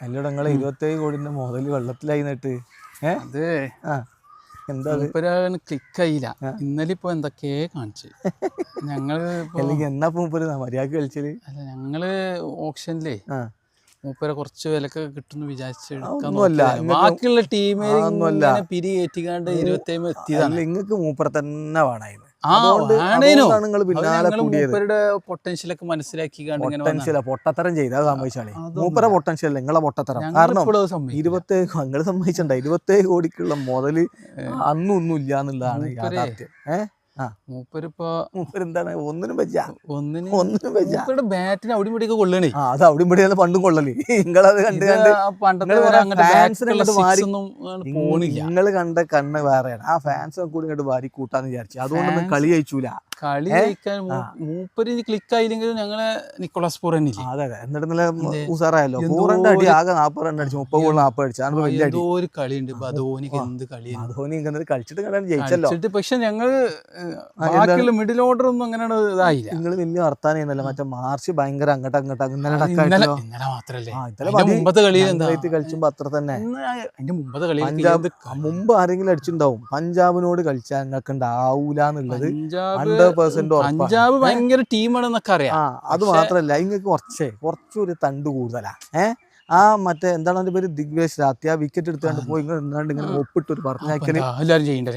അതിലൂടെ നിങ്ങളെ ഇരുപത്തേഴ് കോടിന്റെ മുതൽ വെള്ളത്തിലായി നട്ട് അത്. എന്താ ക്ലിക്കായില്ല ഇന്നലെ ഇപ്പൊ എന്തൊക്കെയെ കാണിച്ചു? ഞങ്ങൾ അല്ലെങ്കിൽ എന്നാ മൂപ്പര് മര്യാദയ്ക്ക് കളിച്ചത് അല്ല ഞങ്ങൾ ഓപ്ഷനിലേ മൂപ്പര കുറച്ച് വിലക്ക് കിട്ടുന്നു വിചാരിച്ച് ബാക്കിയുള്ള ടീമേ പിരി കയറ്റിക്കാണ്ട് ഇരുപത്തേഴ് എത്തിയതാണ് അല്ല നിങ്ങക്ക് മൂപ്പര തന്നെ വേണായിരുന്നു. നിങ്ങൾ പിന്നാലെ കൂടിയത്. പൊട്ടൻഷ്യലൊക്കെ പൊട്ടൻഷ്യല പൊട്ടത്തരം ചെയ്ത് അത് അതൊന്നും മൂപ്പര പൊട്ടൻഷ്യൽ നിങ്ങളെ പൊട്ടത്തരം. കാരണം. ഇരുപത്തേഴ് നിങ്ങൾ സമ്മതിച്ചണ്ട ഇരുപത്തേഴ് കോടിക്കുള്ള മുതൽ അന്നും ഒന്നും ഇല്ല എന്നുള്ളതാണ് യാഥാർത്ഥ്യം. ഏഹ് മൂപ്പരിപ്പോ ഒന്നിനും ഒന്നിന് ഒന്നിനും ബാറ്റിന് ഇവിടെയൊക്കെ കൊള്ളണേ. ആ അത് അവിടെ ഇവിടെ പണ്ടും കൊള്ളൽ നിങ്ങളത് കണ്ട് ഇത് കണ്ട് പണ്ടത്തെ നിങ്ങൾ കണ്ട കണ്ണ് വേറെയാണ്. ആ ഫാൻസ് കൂടി ഇങ്ങോട്ട് വാരി കൂട്ടാന്ന് വിചാരിച്ചു. അതുകൊണ്ടൊന്നും കളി ജയിച്ചൂല. കളി കഴിക്കാൻ ജയിക്കാൻ മൂപ്പര് ക്ലിക്ക് ആയില്ലെങ്കിലും ഞങ്ങളെ നിക്കോളാസ് പൂർ അതെ അതെ. എന്നിട്ട് നല്ല. ഉസാറായല്ലോ? എന്തോ അടി ആകെ നാപ്പത് റൺ അടിച്ചു മുപ്പത് ഗോൾ നാപ്പത് അടിച്ചു അതാണ് വലിയ അടി. എന്തോ ഒരു കളിയുണ്ട്. ബധോനിക്ക് എന്ത് കളിയാണ്? കളിച്ചിട്ട് കണ്ടാണ് ജയിച്ചല്ലോ. കളിച്ചിട്ട് പക്ഷെ ബാക്കിയുള്ള മിഡിൽ ഓർഡർ ഒന്നും അങ്ങനെ ഇതായില്ല. നിങ്ങൾ വലിയ വർത്താനം മറ്റേ മാർച്ച് ഭയങ്കര അങ്ങോട്ട് അങ്ങോട്ട് ഇന്നലെ ഇന്നലെ മാത്രല്ലേ. മുമ്പത്തെ കളിയിൽ കളിച്ചുമ്പോ അത്ര തന്നെ. അതിന്റെ മുമ്പത്തെ കളിയിൽ പഞ്ചാബ് മുമ്പ് ആരെങ്കിലും അടിച്ചിട്ടുണ്ടാവും. പഞ്ചാബിനോട് കളിച്ചാൽ ഞങ്ങൾക്ക് ഉണ്ടാവൂലെന്നുള്ളത് പഞ്ചാബ് പഞ്ചാബ് ഭയങ്കര ടീമാണെന്നൊക്കെ അറിയാം. അത് മാത്രല്ല ഇങ്ങക്ക് കുറച്ചേ കുറച്ചൊരു തണ്ട് കൂടുതലാ. ഏ? ആ മറ്റേ എന്താണ് അതിന്റെ പേര്? ദിഗ്വേഷ്. രാത്രി ആ വിക്കറ്റ് എടുത്തുകൊണ്ട് പോയി ഇങ്ങനെ ഒപ്പിട്ട് ഒരു പറഞ്ഞാക്കൽ എന്താ, എല്ലാരും ചെയ്യണ്ടേ?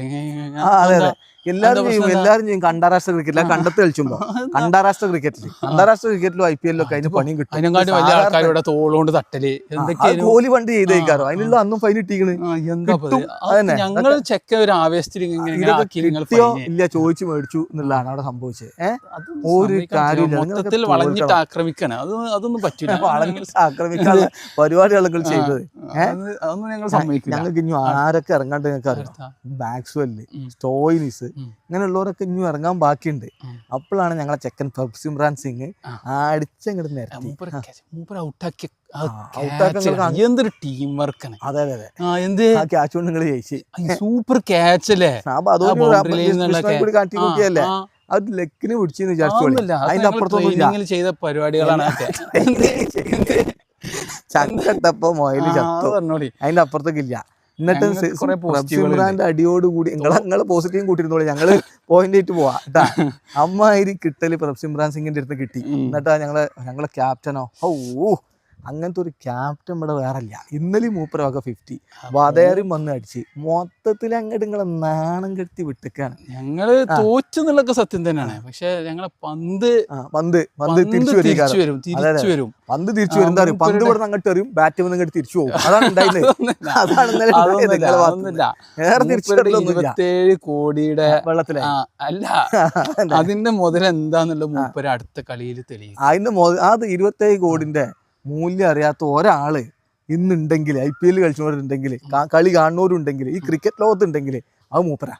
ആ അതെ അതെ. ചെയ്യും എല്ലാരും ചെയ്യും. അന്താരാഷ്ട്ര ക്രിക്കറ്റിൽ കണ്ടത്ത് കളിച്ചുമ്പോ. അന്താരാഷ്ട്ര ക്രിക്കറ്റിൽ അന്താരാഷ്ട്ര ക്രിക്കറ്റിലും ഐ പി എല്ലിലും ഒക്കെ അതിന് പണിയും കിട്ടും. ചെയ്തേക്കാറോ തോളുകൊണ്ട് തട്ടൽ. എന്തൊക്കെയായിരുന്നു? പണ്ട് ചെയ്തേക്കാരോ? അതിനുള്ള അന്നും ഫൈൻ ഇട്ടിക്കണ്. ഞങ്ങൾ ചെക്ക ഒരു ആവേശത്തിൽ ഇല്ല ചോദിച്ചു മേടിച്ചു എന്നുള്ളതാണ് അവിടെ സംഭവിച്ചത്. ഏഹ് ഒരു കാര്യം കാര്യമില്ല. വളഞ്ഞിട്ട് ആക്രമിക്കണം. അതൊന്നും പറ്റില്ല വളഞ്ഞിട്ട് ആക്രമിക്കാനുള്ള പരിപാടികൾ നിങ്ങൾ ചെയ്തത്. ഞങ്ങൾക്ക് ഇനി ആരൊക്കെ ഇറങ്ങാണ്ട് ഞങ്ങൾക്ക് അറിയാം? ബാക്സ്വെൽ സ്റ്റോയിനിസ് ഇങ്ങനെയുള്ളവരൊക്കെ ഇനി ഇറങ്ങാൻ ബാക്കിയുണ്ട്. അപ്പോഴാണ് ഞങ്ങളെ ചെക്കൻ സിമ്രാൻ സിംഗ്. അടിച്ചങ്ങോട്ട് നിരത്തി. ഔട്ടാക്കിയ. എന്തൊരു ടീം വർക്കാണ് അതെ അതെ അതെ. എന്ത്? ആ ക്യാച്ച് കൊണ്ട് നിങ്ങൾ ജയിച്ച്. സൂപ്പർ ക്യാച്ച് അല്ലേ. അത് ലെക്കിന് പിടിച്ചെന്ന് വിചാരിച്ചു അതിന്റെ അപ്പുറത്തൊന്നും ചെയ്ത പരിപാടികളാണ്. ചക്കട്ടപ്പോ മൊയൽ ചത്തു. അതിന്റെ അപ്പുറത്തേക്ക് ഇല്ല. എന്നിട്ട്. സിമ്രാന്റെ അടിയോടുകൂടി നിങ്ങളെ നിങ്ങൾ പോസിറ്റീവ് കൂട്ടിരുന്നോളി. ഞങ്ങൾ പോയിന്റ് ആയിട്ട് പോവാ കേട്ടാ അമ്മാതിരി കിട്ടൽ പ്രഭ് സിമ്രാൻ സിംഗിന്റെ അടുത്ത് കിട്ടി. എന്നിട്ടാ ഞങ്ങൾ ഞങ്ങളെ ക്യാപ്റ്റനോ ഓ അങ്ങനത്തെ ഒരു ക്യാപ്റ്റൻ ഇവിടെ വേറെ ഇല്ല ഇന്നലെ മൂപ്പരൊക്കെ ഫിഫ്റ്റി വതേറും വന്ന് അടിച്ച്. മൊത്തത്തിൽ അങ്ങോട്ട് നിങ്ങളെ നാണം കെടുത്തി വിട്ടേക്കാണ്. ഞങ്ങൾ തോച്ചു സത്യം തന്നെയാണ്. പക്ഷെ ഞങ്ങളെ പന്ത് പന്ത്. പന്ത് തിരിച്ചു വരും തിരിച്ചു വരും. പന്ത് തിരിച്ചു വരും. എന്താ പന്ത് ഇവിടെ അങ്ങോട്ട് എറിയും. ബാറ്റ് വന്ന് അങ്ങോട്ട് തിരിച്ചു പോകും അതാണ് ഉണ്ടായത് അതാണ് ഇരുപത്തേഴ് കോടിയുടെ വെള്ളത്തിലെ. അല്ല. അതിന്റെ മുതൽ എന്താന്നുള്ള മൂപ്പര് അടുത്ത കളിയിൽ തെളിയും അതിന്റെ അത് ഇരുപത്തേഴ് കോടിന്റെ മൂല്യം അറിയാത്ത ഒരാൾ ഇന്നുണ്ടെങ്കിൽ ഐ പി എൽ കളിച്ചവരുണ്ടെങ്കിൽ കളി കാണുന്നവരുണ്ടെങ്കിൽ ഈ ക്രിക്കറ്റ് ലോകത്തുണ്ടെങ്കിൽ അത് മൂപ്പരാ.